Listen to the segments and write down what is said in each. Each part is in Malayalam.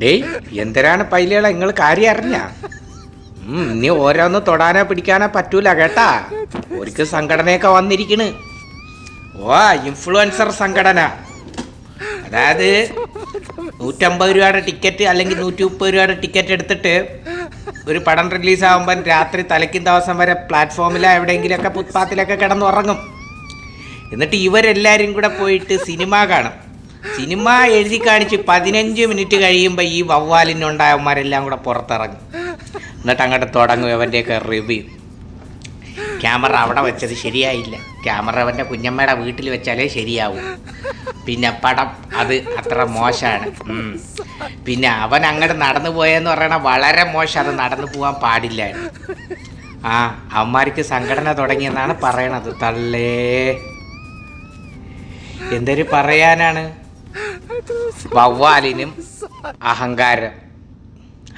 ഡേയ് എന്തിനാണ് പൈലകളെ നിങ്ങൾ കാര്യം അറിഞ്ഞ? ഇനി ഓരോന്ന് തൊടാനോ പിടിക്കാനോ പറ്റൂല കേട്ടാ. ഒരിക്കൽ സംഘടനയൊക്കെ വന്നിരിക്കണ്. ഓ ഇൻഫ്ലുവൻസർ സംഘടന. അതായത് നൂറ്റമ്പത് രൂപയുടെ ടിക്കറ്റ് അല്ലെങ്കിൽ നൂറ്റി മുപ്പത് രൂപയുടെ ടിക്കറ്റ് എടുത്തിട്ട് ഒരു പടം റിലീസ് ആകുമ്പം രാത്രി തലയ്ക്കും ദിവസം വരെ പ്ലാറ്റ്ഫോമിലോ എവിടെയെങ്കിലുമൊക്കെ ഫുട്പാത്തിലൊക്കെ കിടന്നുറങ്ങും. എന്നിട്ട് ഇവരെല്ലാവരും കൂടെ പോയിട്ട് സിനിമ കാണും. സിനിമ എഴുതി കാണിച്ച് പതിനഞ്ച് മിനിറ്റ് കഴിയുമ്പോൾ ഈ വവ്വാലിനുണ്ടായവന്മാരെല്ലാം കൂടെ പുറത്തിറങ്ങും. എന്നിട്ട് അങ്ങോട്ട് തുടങ്ങും അവന്റെയൊക്കെ റിവ്യൂ ക്യാമറ അവിടെ വെച്ചത് ശരിയായില്ല. ക്യാമറ അവന്റെ കുഞ്ഞമ്മയുടെ വീട്ടിൽ വെച്ചാലേ ശരിയാവും. പിന്നെ പടം അത് അത്ര മോശമാണ്. പിന്നെ അവൻ അങ്ങോട്ട് നടന്നു പോയെന്ന് പറയണ വളരെ മോശം അത് നടന്നു പോകാൻ പാടില്ലായിരുന്നു ആ അവന്മാർക്ക് സംഘടന തുടങ്ങിയെന്നാണ് പറയണത്. തള്ളേ. എന്തൊരു പറയാനാണ്? വവ്വാലിനും അഹങ്കാരം.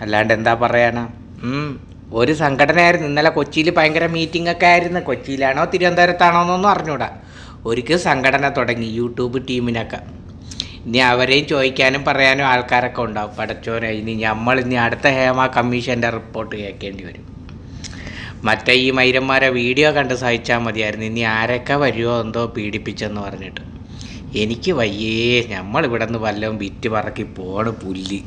അല്ലാണ്ട് എന്താ പറയാനാ ഉം, ഒരു സംഘടനയായിരുന്നു. ഇന്നലെ കൊച്ചിയിൽ ഭയങ്കര മീറ്റിംഗ് ഒക്കെ ആയിരുന്നു. കൊച്ചിയിലാണോ തിരുവനന്തപുരത്താണോ എന്നൊന്നും അറിഞ്ഞൂടാ. ഒരിക്കൽ സംഘടന തുടങ്ങി യൂട്യൂബ് ടീമിനൊക്കെ. ഇനി അവരെയും ചോദിക്കാനും പറയാനും ആൾക്കാരൊക്കെ ഉണ്ടാവും. പടച്ചോനെ ഇനി നമ്മൾ ഇനി അടുത്ത ഹേമ കമ്മീഷന്റെ റിപ്പോർട്ട് കേൾക്കേണ്ടി വരും. മറ്റേ ഈ മൈരന്മാരെ വീഡിയോ കണ്ട് സഹിച്ചാൽ മതിയായിരുന്നു. ഇനി ആരൊക്കെ വരുമോ എന്തോ പീഡിപ്പിച്ചെന്ന് പറഞ്ഞിട്ട്. എനിക്ക് വയ്യേ. നമ്മളിവിടെ നിന്ന് വല്ലതും വിറ്റ് പറക്കി പോണ് പുല്ലി.